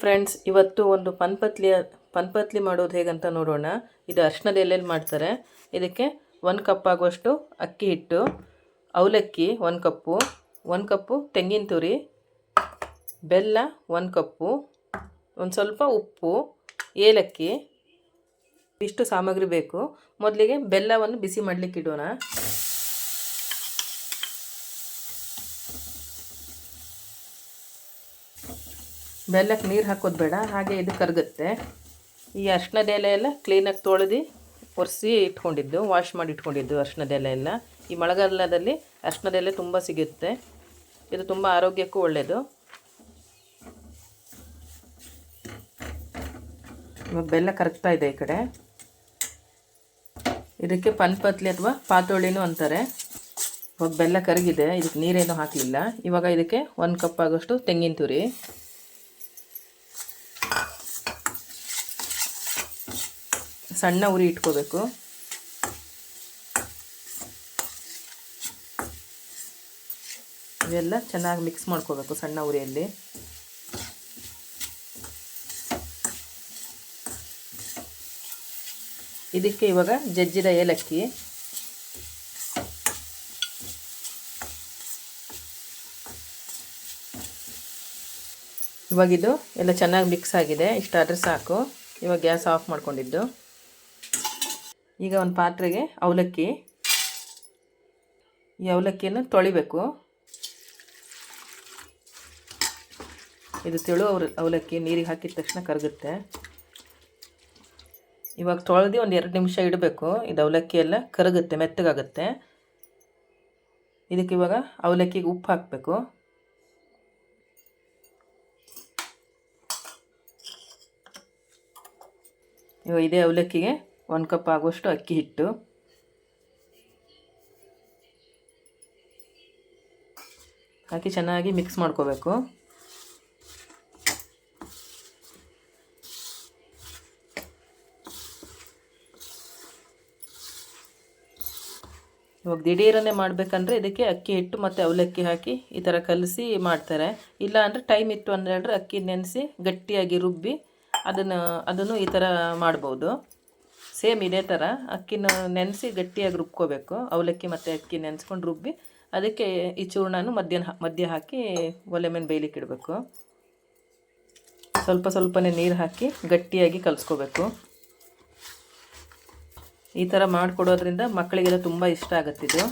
Friends ಇವತ್ತು ಒಂದು ಪನ್ಪತ್ಲಿಯ, ಪನ್ಪತ್ಲಿ ಮಾಡೋದು ಹೇಗಂತ ನೋಡೋಣ. ಇದು ಅರ್ಶಿನದ ಎಲೆಯಲ್ಲಿ ಮಾಡ್ತಾರೆ. ಇದಕ್ಕೆ ಒಂದು ಕಪ್ ಆಗುವಷ್ಟು ಅಕ್ಕಿ ಹಿಟ್ಟು, ಅವಲಕ್ಕಿ ಒಂದು ಕಪ್ಪು ಒಂದು ಕಪ್ಪು ತೆಂಗಿನ ತುರಿ, ಬೆಲ್ಲ ಒಂದು ಕಪ್ಪು ಒಂದು ಸ್ವಲ್ಪ ಉಪ್ಪು, ಏಲಕ್ಕಿ, ಇಷ್ಟು ಸಾಮಗ್ರಿ ಬೇಕು. ಮೊದಲಿಗೆ ಬೆಲ್ಲವನ್ನು ಬಿಸಿ ಮಾಡಲಿಕ್ಕೆ ಇಡೋಣ. ಬೆಲ್ಲಕ್ಕೆ ನೀರು ಹಾಕೋದು ಬೇಡ, ಹಾಗೆ ಇದು ಕರಗುತ್ತೆ. ಈ ಅರ್ಶಿನದ ಎಲೆ ಎಲ್ಲ ಕ್ಲೀನಾಗಿ ತೊಳೆದು ಒರೆಸಿ ಇಟ್ಕೊಂಡಿದ್ದು ವಾಶ್ ಮಾಡಿ ಇಟ್ಕೊಂಡಿದ್ದು ಅರ್ಶಿನದ ಎಲೆ ಎಲ್ಲ. ಈ ಮಳೆಗಾಲದಲ್ಲಿ ಅರ್ಶಿನದ ಎಲೆ ತುಂಬ ಸಿಗುತ್ತೆ. ಇದು ತುಂಬ ಆರೋಗ್ಯಕ್ಕೂ ಒಳ್ಳೆಯದು ಇವಾಗ ಬೆಲ್ಲ ಕರಗ್ತಾ ಇದೆ ಈ ಕಡೆ. ಇದಕ್ಕೆ ಪನ್ಪತ್ಲಿ ಅಥವಾ ಪಾತೋಳಿನೂ ಅಂತಾರೆ. ಇವಾಗ ಬೆಲ್ಲ ಕರಗಿದೆ, ಇದಕ್ಕೆ ನೀರೇನು ಹಾಕಲಿಲ್ಲ. ಇವಾಗ ಇದಕ್ಕೆ ಒಂದು ಕಪ್ ಆಗೋಷ್ಟು ತೆಂಗಿನ ತುರಿ. ಸಣ್ಣ ಉರಿ ಇಟ್ಕೋಬೇಕು. ಇವೆಲ್ಲ ಚೆನ್ನಾಗಿ ಮಿಕ್ಸ್ ಮಾಡ್ಕೋಬೇಕು ಸಣ್ಣ ಉರಿಯಲ್ಲಿ. ಇದಕ್ಕೆ ಇವಾಗ ಜಜ್ಜಿದ ಏಲಕ್ಕಿ. ಇವಾಗಿದು ಎಲ್ಲ ಚೆನ್ನಾಗಿ ಮಿಕ್ಸ್ ಆಗಿದೆ. ಇಷ್ಟಾದರೆ ಸಾಕು. ಇವಾಗ ಗ್ಯಾಸ್ ಆಫ್ ಮಾಡ್ಕೊಂಡಿದ್ದು. ಈಗ ಒಂದು ಪಾತ್ರೆಗೆ ಅವಲಕ್ಕಿ. ಈ ಅವಲಕ್ಕಿಯನ್ನು ತೊಳಿಬೇಕು. ಇದು ತೆಳು, ಅವ್ರ ಅವಲಕ್ಕಿ ನೀರಿಗೆ ಹಾಕಿದ ತಕ್ಷಣ ಕರಗುತ್ತೆ. ಇವಾಗ ತೊಳೆದು ಒಂದು ಎರಡು ನಿಮಿಷ ಇಡಬೇಕು. ಇದು ಅವಲಕ್ಕಿ ಎಲ್ಲ ಕರಗುತ್ತೆ, ಮೆತ್ತಗಾಗುತ್ತೆ. ಇದಕ್ಕೆ ಇವಾಗ ಅವಲಕ್ಕಿಗೆ ಉಪ್ಪು ಹಾಕಬೇಕು. ಇವಾಗ ಇದೇ ಅವಲಕ್ಕಿಗೆ ಒಂದು ಕಪ್ ಆಗುವಷ್ಟು ಅಕ್ಕಿ ಹಿಟ್ಟು. ಹಾಕಿ ಚೆನ್ನಾಗಿ ಮಿಕ್ಸ್ ಮಾಡ್ಕೋಬೇಕು. ಇವಾಗ ದಿಢೀರನ್ನೇ ಮಾಡಬೇಕಂದ್ರೆ ಇದಕ್ಕೆ ಅಕ್ಕಿ ಹಿಟ್ಟು ಮತ್ತು ಅವಲಕ್ಕಿ ಹಾಕಿ ಈ ಥರ ಕಲಸಿ ಮಾಡ್ತಾರೆ. ಇಲ್ಲ ಅಂದರೆ ಟೈಮ್ ಇತ್ತು ಅಂದರೆ ಅಕ್ಕಿ ನೆನೆಸಿ ಗಟ್ಟಿಯಾಗಿ ರುಬ್ಬಿ ಅದನ್ನು ಅದನ್ನು ಈ ಥರ ಮಾಡ್ಬೋದು. ಸೇಮ್ ಇದೇ ಥರ ಅಕ್ಕಿನ ನೆನೆಸಿ ಗಟ್ಟಿಯಾಗಿ ರುಬ್ಕೋಬೇಕು. ಅವಲಕ್ಕಿ ಮತ್ತು ಅಕ್ಕಿ ನೆನೆಸ್ಕೊಂಡು ರುಬ್ಬಿ, ಅದಕ್ಕೆ ಈ ಚೂರ್ಣನೂ ಮಧ್ಯ ಮಧ್ಯ ಹಾಕಿ ಒಲೆ ಮೇಲೆ ಬೇಯಲಿಕ್ಕೆ ಇಡಬೇಕು. ಸ್ವಲ್ಪ ಸ್ವಲ್ಪನೇ ನೀರು ಹಾಕಿ ಗಟ್ಟಿಯಾಗಿ ಕಲಿಸ್ಕೋಬೇಕು. ಈ ಥರ ಮಾಡಿಕೊಡೋದ್ರಿಂದ ಮಕ್ಕಳಿಗೆಲ್ಲ ತುಂಬ ಇಷ್ಟ ಆಗುತ್ತಿದ್ದು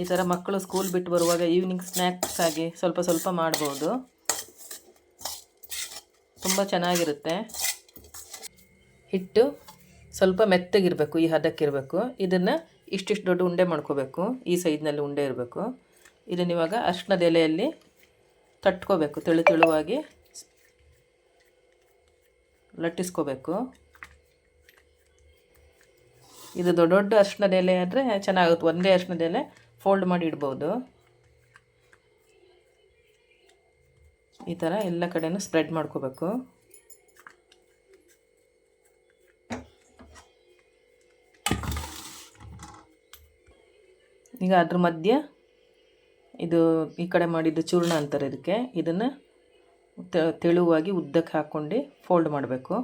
ಈ ಥರ ಮಕ್ಕಳು ಸ್ಕೂಲ್ ಬಿಟ್ಟು ಬರುವಾಗ ಈವ್ನಿಂಗ್ ಸ್ನ್ಯಾಕ್ಸ್ ಆಗಿ ಸ್ವಲ್ಪ ಸ್ವಲ್ಪ ಮಾಡ್ಬೋದು. ತುಂಬ ಚೆನ್ನಾಗಿರುತ್ತೆ. ಹಿಟ್ಟು ಸ್ವಲ್ಪ ಮೆತ್ತಗಿರಬೇಕು, ಈ ಹದಕ್ಕಿರಬೇಕು. ಇದನ್ನು ಇಷ್ಟಿಷ್ಟು ದೊಡ್ಡ ಉಂಡೆ ಮಾಡ್ಕೋಬೇಕು, ಈ ಸೈಜ್ನಲ್ಲಿ ಉಂಡೆ ಇರಬೇಕು. ಇದನ್ನು ಇವಾಗ ಅರ್ಶಿನದ ಎಲೆಯಲ್ಲಿ ತಟ್ಕೋಬೇಕು, ತೆಳು ತೆಳುವಾಗಿ ಲಟ್ಟಿಸ್ಕೋಬೇಕು. ಇದು ದೊಡ್ಡ ದೊಡ್ಡ ಅರ್ಶಿನದ ಎಲೆ ಆದರೆ ಚೆನ್ನಾಗುತ್ತೆ, ಒಂದೇ ಅರ್ಶಿನದ ಎಲೆ ಫೋಲ್ಡ್ ಮಾಡಿ ಇಡ್ಬೋದು. ಈ ಥರ ಎಲ್ಲ ಕಡೆಯೂ ಸ್ಪ್ರೆಡ್ ಮಾಡ್ಕೋಬೇಕು. ಈಗ ಅದ್ರ ಮಧ್ಯೆ ಇದು ಈ ಕಡೆ ಮಾಡಿದ್ದು ಚೂರ್ಣ ಅಂತಾರೆ ಇದಕ್ಕೆ. ಇದನ್ನು ತೆಳುವಾಗಿ ಉದ್ದಕ್ಕೆ ಹಾಕ್ಕೊಂಡು ಫೋಲ್ಡ್ ಮಾಡಬೇಕು.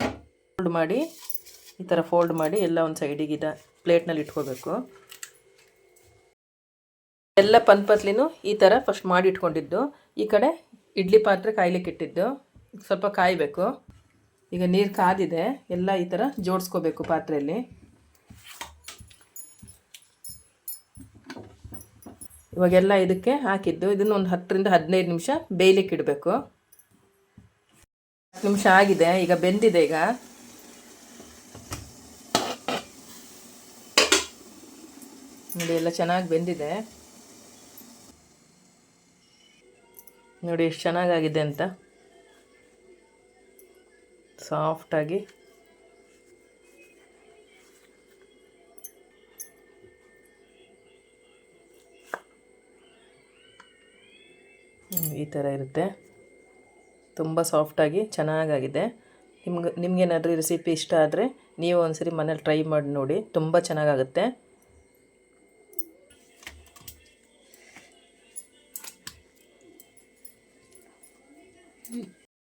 ಫೋಲ್ಡ್ ಮಾಡಿ ಈ ಥರ ಫೋಲ್ಡ್ ಮಾಡಿ ಎಲ್ಲ ಒಂದು ಸೈಡಿಗೆ ಇದ ಪ್ಲೇಟ್ನಲ್ಲಿ ಇಟ್ಕೋಬೇಕು. ಎಲ್ಲ ಪನ್ಪತ್ಲಿನೂ ಈ ಥರ ಫಸ್ಟ್ ಮಾಡಿ ಇಟ್ಕೊಂಡಿದ್ದು. ಈ ಕಡೆ ಇಡ್ಲಿ ಪಾತ್ರೆ ಕಾಯ್ಲಿಕ್ಕೆ ಇಟ್ಟಿದ್ದು. ಸ್ವಲ್ಪ ಕಾಯಬೇಕು. ಈಗ ನೀರು ಕಾದಿದೆ, ಎಲ್ಲ ಈ ಥರ ಜೋಡಿಸ್ಕೋಬೇಕು ಪಾತ್ರೆಯಲ್ಲಿ. ಇವಾಗೆಲ್ಲ ಇದಕ್ಕೆ ಹಾಕಿದ್ದು, ಇದನ್ನು ಒಂದು ಹತ್ತರಿಂದ ಹದಿನೈದು ನಿಮಿಷ ಬೇಯಲಿಕ್ಕೆ ಇಡಬೇಕು. ಹತ್ತು ನಿಮಿಷ ಆಗಿದೆ, ಈಗ ಬೆಂದಿದೆ ಈಗ. ನೋಡಿ, ಎಲ್ಲ ಚೆನ್ನಾಗಿ ಬೆಂದಿದೆ. ನೋಡಿ, ಎಷ್ಟು ಚೆನ್ನಾಗಾಗಿದೆ ಅಂತ. ಸಾಫ್ಟಾಗಿ. ಈ ಥರ ಇರುತ್ತೆ. ತುಂಬ ಸಾಫ್ಟಾಗಿ ಚೆನ್ನಾಗಾಗಿದೆ. ನಿಮ್ಗೆ ನಿಮಗೇನಾದ್ರೂ ರೆಸಿಪಿ ಇಷ್ಟ ಆದರೆ ನೀವು ಒಂದ್ಸರಿ ಮನೇಲಿ ಟ್ರೈ ಮಾಡಿ ನೋಡಿ. ತುಂಬ ಚೆನ್ನಾಗಾಗುತ್ತೆ.